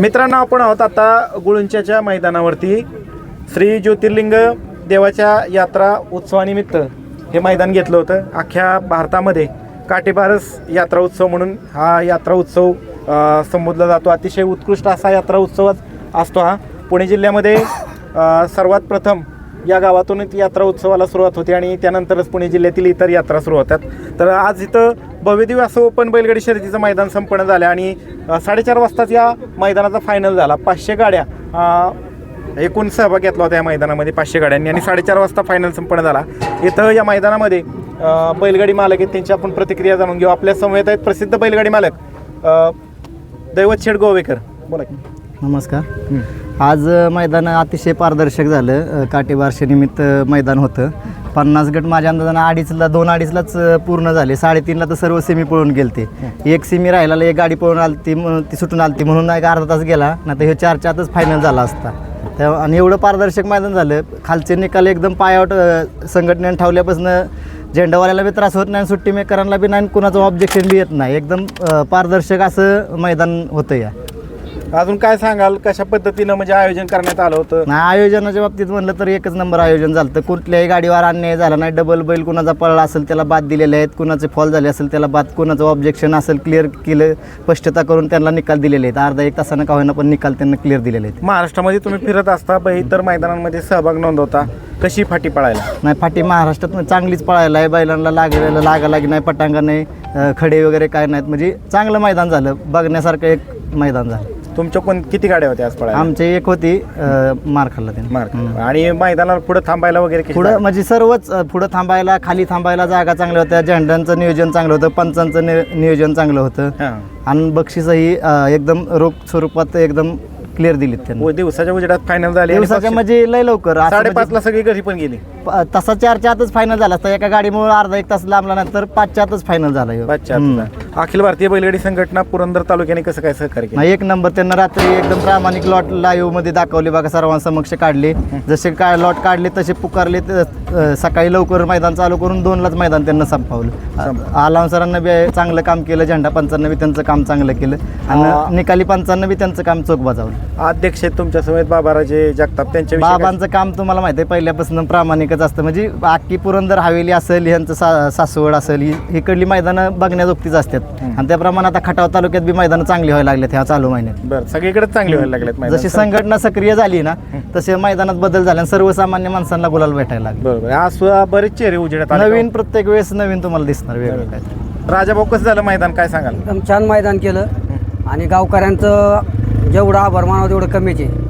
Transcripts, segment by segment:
मित्रांनो आपण आहोत आता गुळुंच्याच्या मैदानावरती. श्री ज्योतिर्लिंग देवाच्या यात्रा उत्सवानिमित्त हे मैदान घेतलं होतं. अख्ख्या भारतामध्ये काटेबारस यात्रा उत्सव म्हणून हा यात्रा उत्सव संबोधला जातो. अतिशय उत्कृष्ट असा यात्रा उत्सव असतो हा. पुणे जिल्ह्यामध्ये सर्वात प्रथम या गावातूनच यात्रा उत्सवाला सुरुवात होते आणि त्यानंतरच पुणे जिल्ह्यातील इतर यात्रा सुरू होतात. तर आज इथं भव्यदिव्य असं ओपन बैलगाडी शर्यतीचं मैदान संपन्न झालं आणि साडेचार वाजताच या मैदानाचा फायनल झाला. पाचशे गाड्या एकूण सहभाग घेतला होता या मैदानामध्ये पाचशे गाड्यांनी आणि साडेचार वाजता फायनल संपन्न झाला. इथं या मैदानामध्ये बैलगाडी मालक आहेत त्यांची आपण प्रतिक्रिया जाणून घेऊ. आपल्या समवेत आहेत प्रसिद्ध बैलगाडी मालक दैवत शेड गोवेकर. बोला की. नमस्कार. आज मैदान अतिशय पारदर्शक झालं. काटेबारशेनिमित्त मैदान होतं. पन्नास गट माझ्या अंदाजानं अडीचला दोन अडीचलाच पूर्ण झाले. साडेतीनला तर सर्व सेमी पळून गेलते. एक सेमी राहिला एक गाडी पळून आलती म्हणून ती सुटून आलती. म्हणून एक अर्धा तास गेला. नाही तर हे चारच्या आतच फायनल झाला असता. त्या आणि एवढं पारदर्शक मैदान झालं. खालचे निकाल एकदम पायावट संघटनेनं ठेवल्यापासून झेंडावाल्याला बी त्रास होत नाही आणि सुट्टी मेकरांना बी नाही कुणाचं ऑब्जेक्शन बी येत नाही. एकदम पारदर्शक असं मैदान होतं या. अजून काय सांगाल? कशा पद्धतीनं म्हणजे आयोजन करण्यात आलं होतं? नाही आयोजनाच्या बाबतीत म्हणलं तर एकच नंबर आयोजन झालं तर कुठल्याही गाडीवर अन्याय झाला नाही डबल बैल कुणाचा पळला असेल त्याला बाद दिलेले आहेत कुणाचे फॉल झाले असेल त्याला बाद कुणाचं ऑब्जेक्शन असेल क्लिअर केलं स्पष्टता करून त्यांना निकाल दिलेले आहेत. अर्धा एक तासानं का होईना पण निकाल त्यांना क्लिअर दिलेले आहेत. महाराष्ट्रामध्ये तुम्ही फिरत असता ब इतर मैदानांमध्ये सहभाग नोंदवता. कशी फाटी पळायला? नाही फाटी महाराष्ट्रात चांगलीच पळायला आहे. बैलांना लागलेलं लागा लागी नाही पटांगा नाही अं, खडे वगैरे काय नाहीत. म्हणजे चांगलं मैदान झालं. बघण्यासारखं एक मैदान झालं. तुमच्या कोण किती गाड्या होत्या आज पळायला? आमची एक होती अं, मार खाल्ला त्यांनी मार्क आणि मैदानावर पुढे थांबायला वगैरे किती पुढं म्हणजे सर्वच अ, पुढं थांबायला खाली थांबायला जागा चांगल्या होत्या. झेंड्यांचं नियोजन चांगलं होतं पंचांचं नि नियोजन चांगलं होतं. हां. आणि बक्षीसही अ, एकदम रोख स्वरूपात एकदम क्लिअर दिलीत त्यांनी. व दिवसाच्या उजेडात फायनल झाले आणि दिवसाच्या म्हणजे लय लवकर. असं म्हणजे साडेपाचला सगळी घरी पण गेली. तसा चारच्या आतच फायनल झाला असता. एका गाडीमुळे अर्धा एक तास लांबला नंतर पाचच्या आतच फायनल झाला ह्यो. पाचच्या हम्म. आतला. अखिल भारतीय बैलगाडी संघटना पुरंदर तालुक्याने कसं काय सहकार्य केलं? नाही, एक नंबर. त्यांना रात्री एकदम प्रामाणिक लॉट लाईव्हमध्ये दाखवले बघा सर्वांसमक्ष काढले. जसे काय लॉट काढले तसे पुकारले. त- अ, सकाळी लवकर मैदान चालू करून दोनलाच मैदान त्यांना संपवलं. आलाम सरांना बी चांगलं काम केलं झेंडा पंचांना बी त्यांचं काम चांगलं केलं. आणि निकाली पंचांना बी त्यांचं काम चोख बजावलं. अध्यक्ष आहेत तुमच्या समेत बाबाराजे जगताप त्यांच्या बाबांचं काम तुम्हाला माहिती आहे पहिल्यापासून प्रामाणिकच असतं. म्हणजे अख्खी पुरंदर हवेली असेल ह्यांचं सा सासवड असेल ही इकडली मैदानं बघण्याजोगतीच असतात. आणि त्याप्रमाणे आता खटाव तालुक्यात बी मैदानं चांगली व्हायला लागल्यात ह्या चालू महिन्यात. बरं सगळीकडे चांगले व्हायला लागलेत मैदान. जशी संघटना सक्रिय झाली ना तसे मैदानात बदल झाले आणि सर्वसामान्य माणसांना गुलाल भेटायला लागले. बरोबर. आज सुद्धा बरेच चेहरे उजेडात आले. नवीन प्रत्येक वेळेस नवीन तुम्हाला दिसणार वेगळं काय राजाभाऊ कसं झालं मैदान? काय सांगाल? एकदम छान मैदान केलं. आणि गावकऱ्यांचं जेवढं आभार मानावं तेवढं कमीच आहे.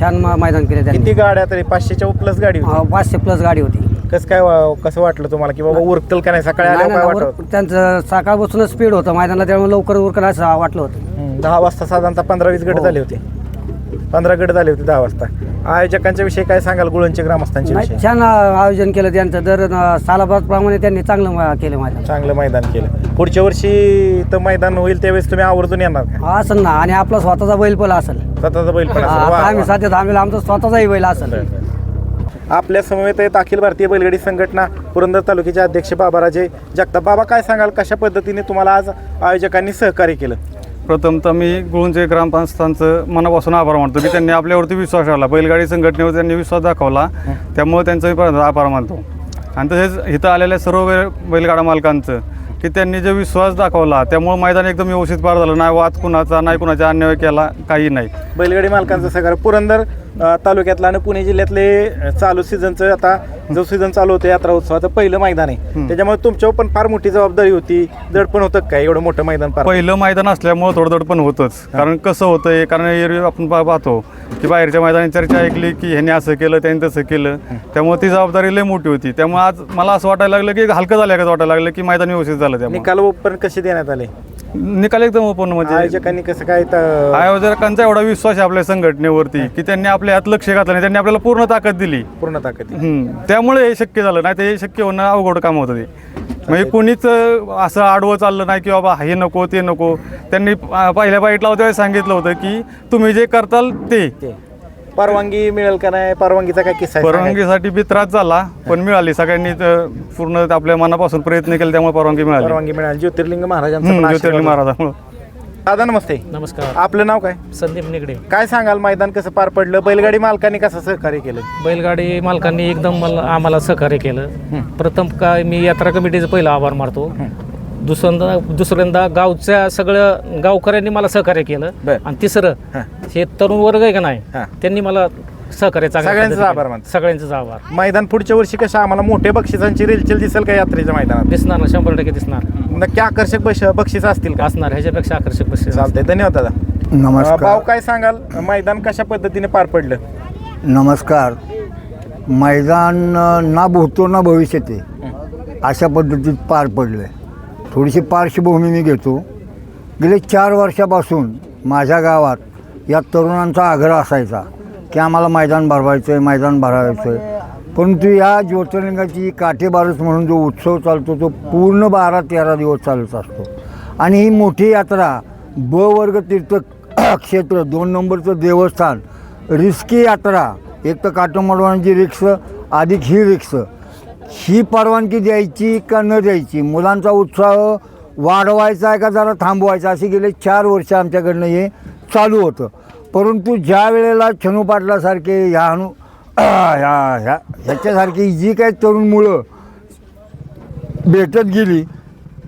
छान म- मैदान केलं त्यांनी. किती गाड्या तरी? पाचशेच्या प्लस गाडी होती. हा, पाचशे प्लस गाडी होती. कसं काय वा- कसं वाटलं तुम्हाला? की बाबा उरकल का नाही? सकाळी नाही, आल्यावर नाही, काय वर- वाटत त्यांचं सकाळपासूनच स्पीड होतं. मैदानाला त्यामुळे लवकर उरकलं असं वाटलं होतं. दहा वाजता साधारणतः पंधरा वीस गट हो. झाले होते. पंधरा गट झाले होते दहा वाजता. आयोजकांच्या विषयी काय सांगाल ग्रामस्थांच्या नाही, विषयी? छान आयोजन केलं त्यांचं. दर सालाबादप्रमाणे त्यांनी चांगलं केलं मैदान. चांगलं मैदान केलं. पुढच्या वर्षी तर मैदान होईल त्यावेळेस तुम्ही आवर्जून येणार का? असं ना. आणि आपला स्वतःचा बैल पण असेल. स्वतःचा बैल पण असेल. आता वा, आम्ही वा. साध्या आम्ही आमचा स्वतःचाही बैल असेल. आपल्या समवेत आहेत अखिल भारतीय बैलगाडी संघटना पुरंदर तालुक्याचे अध्यक्ष बाबाराजे जगताप. बाबा काय सांगाल? कशा पद्धतीने तुम्हाला आज आयोजकांनी सहकार्य केलं? प्रथमतः मी गुळूंचे ग्रामस्थांचं मनापासून आभार मानतो की त्यांनी आपल्यावरती विश्वास ठेवला. बैलगाडी संघटनेवर त्यांनी विश्वास दाखवला. त्यामुळे त्यांचा मी आभार मानतो. आणि तसेच इथं आलेल्या सर्व बैलगाडा मालकांचं की त्यांनी जो विश्वास दाखवला त्यामुळे मैदान एकदम व्यवस्थित पार झालं. नाही वाद कुणाचा नाही कुणाचा अन्याय केला काही नाही. बैलगाडी मालकांचं सगळं पुरंदर तालुक्यातलं आणि पुणे जिल्ह्यातले चालू सीझनचं आता जो सीझन चालू होतं यात्रा उत्सवाचं पहिलं मैदान आहे. त्याच्यामुळे तुमच्यावर पण फार मोठी जबाबदारी होती. जड पण होतं काय एवढं मोठं मैदान पार? पहिलं मैदान असल्यामुळे थोडं पण होतंच. कारण कसं होतं कारण एरवी आपण पाहतो की बाहेरच्या मैदानी चर्चा ऐकली की ह्याने असं केलं त्याने तसं केलं. त्यामुळे ती जबाबदारी लई मोठी होती. त्यामुळे आज मला असं वाटायला लागलं की हलकं झालं का वाटायला लागलं की मैदान व्यवस्थित झालं त्यामुळे. निकाल पण कसे देण्यात आले? निकाल एकदम ओपन म्हणजे आयोजकांनी कसं काय त- आयोजकांचा एवढा विश्वास आहे आपल्या संघटनेवरती की त्यांनी आपल्या हात लक्ष घातलं नाही त्यांनी आपल्याला पूर्ण ताकद दिली पूर्ण ताकद. हम्म. त्यामुळे हे शक्य झालं नाही तर हे शक्य होणं अवघड काम होतं ते म्हणजे कुणीच अं, असं आडवं चाललं नाही की बाबा हे नको ते नको त्यांनी अं, पहिल्या बाईटला होत्या सांगितलं होतं की तुम्ही जे करताल ते ते. परवानगी मिळेल का नाही? परवानगीचा काय किस्सा आहे? परवानगीसाठी बी त्रास झाला पण मिळाली. सगळ्यांनी अं, पूर्ण आपल्या मनापासून प्रयत्न केले त्यामुळे परवानगी मिळाली. परवानगी मिळाली. ज्योतिर्लिंग महाराजांचं पण हम्म, आशीर्वाद ज्योतिर्लिंग होता. महाराजांमुळे. दादा नमस्ते. नमस्कार. आपलं नाव काय? संदीप निगडे. काय सांगाल? मैदान कसं पार पडलं? बैलगाडी मालकांनी कसं सहकार्य केलं? बैलगाडी मालकांनी एकदम मला आम्हाला सहकार्य केलं. प्रथम काय मी यात्रा कमिटीचं पहिला आभार मानतो. दुसऱ्यांदा दुसऱ्यांदा गावच्या सगळं गावकऱ्यांनी मला सहकार्य केलं. बर. आणि तिसरं हां. हे तरुण वर्ग आहे का नाही हां. त्यांनी मला सहकार्य चांगल्या पद्धतीने आभार. मानतो. सगळ्यांचंच आभार. मैदान पुढच्या वर्षी कसं आम्हाला मोठे बक्षिसांची रेलचेल दिसेल का यात्रेच्या मैदानात? दिसणार ना शंभर टक्के दिसणार. नक्की आकर्षक बश बक्षीस असतील का? असणार ह्याच्यापेक्षा आकर्षक बक्षीस चालतंय. धन्यवाद दादा. अं, भाऊ नमस्कार काय सांगाल? मैदान कशा पद्धतीने पार पडलं? नमस्कार. मैदान अ, ना भूतो ना भविष्यात. अशा पद्धतीत पार पडलं आहे थोडीशी पार्श्वभूमी मी घेतो. गेले चार वर्षापासून माझ्या गावात या तरुणांचा आग्रह असायचा की आम्हाला मैदान भरवायचं आहे मैदान भरवायचं आहे परंतु या ज्योतिर्लिंगाची काठेबारस म्हणून जो उत्सव चालतो तो पूर्ण बारा तेरा दिवस चालत असतो. आणि ही मोठी यात्रा ब वर्ग तीर्थ क्षेत्र दोन नंबरचं देवस्थान रिस्की यात्रा एक तर काटोमडवांची रिक्स अधिक ही रिक्स ही परवानगी द्यायची का न द्यायची? मुलांचा उत्साह वाढवायचा आहे का जरा थांबवायचा? असे गेले चार वर्ष आमच्याकडनं हे चालू होतं. परंतु ज्या वेळेला छनू पाटलासारखे ह्या अनु ह्या ह्या ह्याच्यासारखी जी काही तरुण मुलं भेटत गेली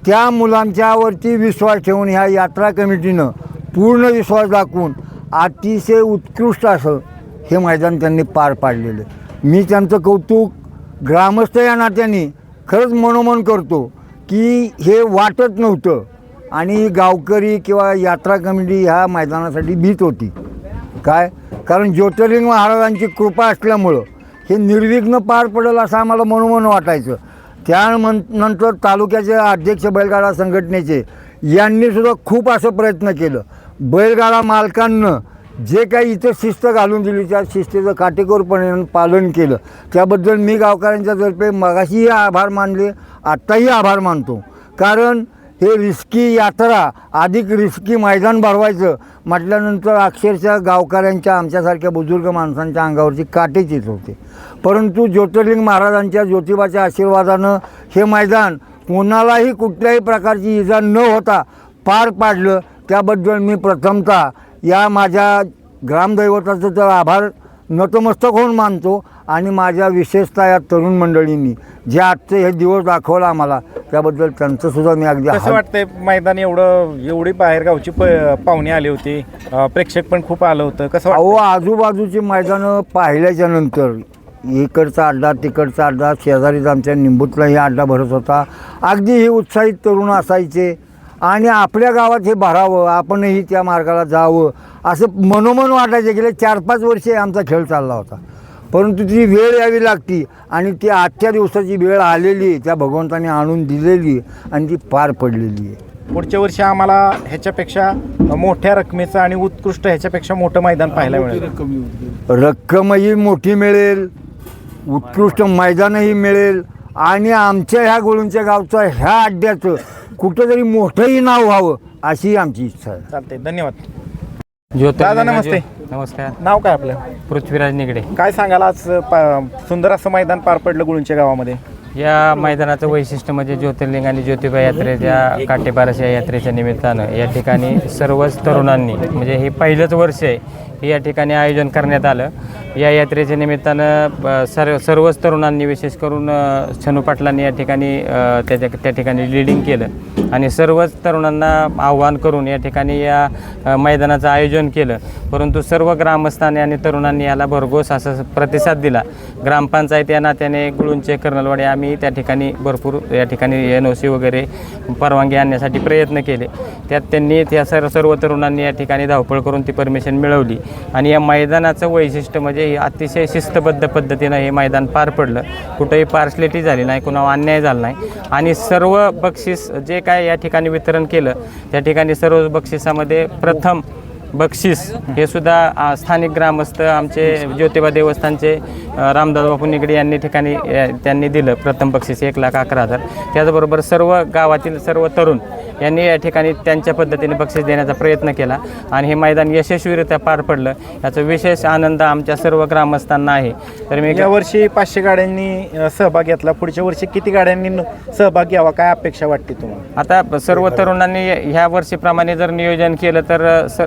त्या मुलांच्यावरती विश्वास ठेवून ह्या यात्रा कमिटीनं पूर्ण विश्वास दाखवून अतिशय उत्कृष्ट असं हे मैदान त्यांनी पार पाडलेलं आहे. मी त्यांचं कौतुक ग्रामस्थ या नात्याने खरंच मनोमन करतो की हे वाटत नव्हतं. आणि गावकरी किंवा यात्रा कमिटी ह्या मैदानासाठी भीत होती. काय? कारण ज्योतिर्लिंग महाराजांची कृपा असल्यामुळं हे निर्विघ्न पार पडेल असं आम्हाला मनोमन वाटायचं. त्यानंतर नंतर तालुक्याचे अध्यक्ष बैलगाडा संघटनेचे यांनीसुद्धा खूप असं प्रयत्न केलं. बैलगाडा मालकांनं जे काही इथं शिस्त घालून दिली त्या शिस्तीचं काटेकोरपणे पालन केलं. त्याबद्दल मी गावकऱ्यांच्या तर्फे मगाशीही आभार मानले आत्ताही आभार मानतो. कारण हे रिस्की यात्रा अधिक रिस्की मैदान भरवायचं म्हटल्यानंतर अक्षरशः गावकऱ्यांच्या आमच्यासारख्या बुजुर्ग माणसांच्या अंगावरची काटेच येत होते. परंतु ज्योतिर्लिंग महाराजांच्या ज्योतिबाच्या आशीर्वादानं हे मैदान कोणालाही कुठल्याही प्रकारची इजा न होता पार पाडलं. त्याबद्दल मी प्रथमतः या माझ्या ग्रामदैवताचं तर आभार नतमस्तक होऊन मानतो आणि माझ्या विशेषतः या तरुण मंडळींनी जे आजचे हे दिवस दाखवला आम्हाला त्याबद्दल त्यांचं सुद्धा मी अगदी कसं हात- वाटतंय मैदान एवढं एवढी बाहेर गावची प- पाहुणे आली होती प्रेक्षक पण खूप आलं होतं कसं अहो आजूबाजूची मैदानं पाहिल्याच्या नंतर इकडचा अड्डा तिकडचा अड्डा शेजारीच आमच्या निंबूतलाही अड्डा भरत होता. अगदी हे उत्साहित तरुण असायचे. आणि आपल्या गावात हे भरावं आपणही त्या मार्गाला जावं असं मनोमन वाटायचे गेले चार पाच वर्षे आमचा खेळ चालला होता. परंतु ती वेळ यावी लागती आणि ती आजच्या दिवसाची वेळ आलेली आहे त्या भगवंताने आणून दिलेली आहे आणि ती पार पडलेली आहे. पुढच्या वर्षी आम्हाला ह्याच्यापेक्षा मोठ्या रकमेचं आणि उत्कृष्ट ह्याच्यापेक्षा मोठं मैदान पाहायला मिळेल. रक्कमही मोठी मिळेल उत्कृष्ट मैदानही मिळेल आणि आमच्या ह्या गोळूंच्या गावचं ह्या अड्ड्याचं कुठंतरी मोठंही नाव व्हावं अशी आमची इच्छा आहे. चालतंय धन्यवाद. दादा, नमस्ते. नमस्कार. नाव काय आपलं? पृथ्वीराज निगडे. काय सांगाल आज पा- सुंदर असं मैदान पार पडलं गुळूंच्या गावामध्ये? या मैदानाचं वैशिष्ट्य म्हणजे ज्योतिर्लिंग आणि ज्योतिबा यात्रेच्या काटेबारस या यात्रेच्या निमित्तानं या ठिकाणी सर्वच तरुणांनी म्हणजे हे पहिलंच वर्ष आहे हे या ठिकाणी आयोजन करण्यात आलं. या यात्रेच्या निमित्तानं सर्व सर्वच तरुणांनी विशेष करून छनू पाटलांनी या ठिकाणी त्याच्या त्या ठिकाणी लिडिंग केलं. आणि सर्वच तरुणांना आव्हान करून या ठिकाणी या मैदानाचं आयोजन केलं. परंतु सर्व ग्रामस्थांनी आणि तरुणांनी याला भरघोस असा प्रतिसाद दिला. ग्रामपंचायत या नात्याने गुळूंचे कर्नलवाडे आम्ही त्या ठिकाणी भरपूर या ठिकाणी एन ओ सी वगैरे परवानगी आणण्यासाठी प्रयत्न केले. त्यात त्यांनी त्या सर्व सर्व तरुणांनी या ठिकाणी धावपळ करून ती परमिशन मिळवली. आणि या मैदानाचं वैशिष्ट्य म्हणजे हे अतिशय शिस्तबद्ध पद्धतीनं हे मैदान पार पडलं. कुठंही पार्सलिटी झाली नाही कुणावर अन्याय झाला नाही. आणि सर्व बक्षीस जे काय या ठिकाणी वितरण केलं त्या ठिकाणी सर्व बक्षिसामध्ये प्रथम बक्षीस हे सुद्धा स्थानिक ग्रामस्थ आमचे ज्योतिबा देवस्थानचे रामदासबापू रामदास बापू निगडे यांनी ठिकाणी त्यांनी दिलं प्रथम बक्षीस एक लाख अकरा हजार. त्याचबरोबर सर्व गावातील सर्व तरुण यांनी या ठिकाणी त्यांच्या पद्धतीने बक्षीस देण्याचा प्रयत्न केला. आणि हे मैदान यशस्वीरित्या पार पडलं. याचा विशेष आनंद आमच्या सर्व ग्रामस्थांना आहे. तर मी या वर्षी पाचशे गाड्यांनी सहभाग घेतला. पुढच्या वर्षी किती गाड्यांनी सहभाग घ्यावा? काय अपेक्षा वाटते तुम्हाला? आता सर्व तरुणांनी ह्या वर्षीप्रमाणे जर नियोजन केलं तर सर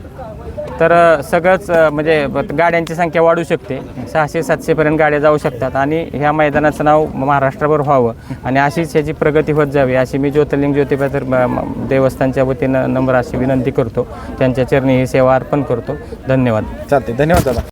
तर सगळंच म्हणजे गाड्यांची संख्या वाढू शकते. सहाशे सातशेपर्यंत गाड्या जाऊ शकतात आणि ह्या मैदानाचं नाव महाराष्ट्रभर व्हावं आणि अशीच ह्याची प्रगती होत जावी अशी मी ज्योतिर्लिंग ज्योतिबा तर देवस्थानच्या वतीनं नम्र अशी विनंती करतो. त्यांच्या चरणी ही सेवा अर्पण करतो. धन्यवाद. चालते धन्यवाद दादा.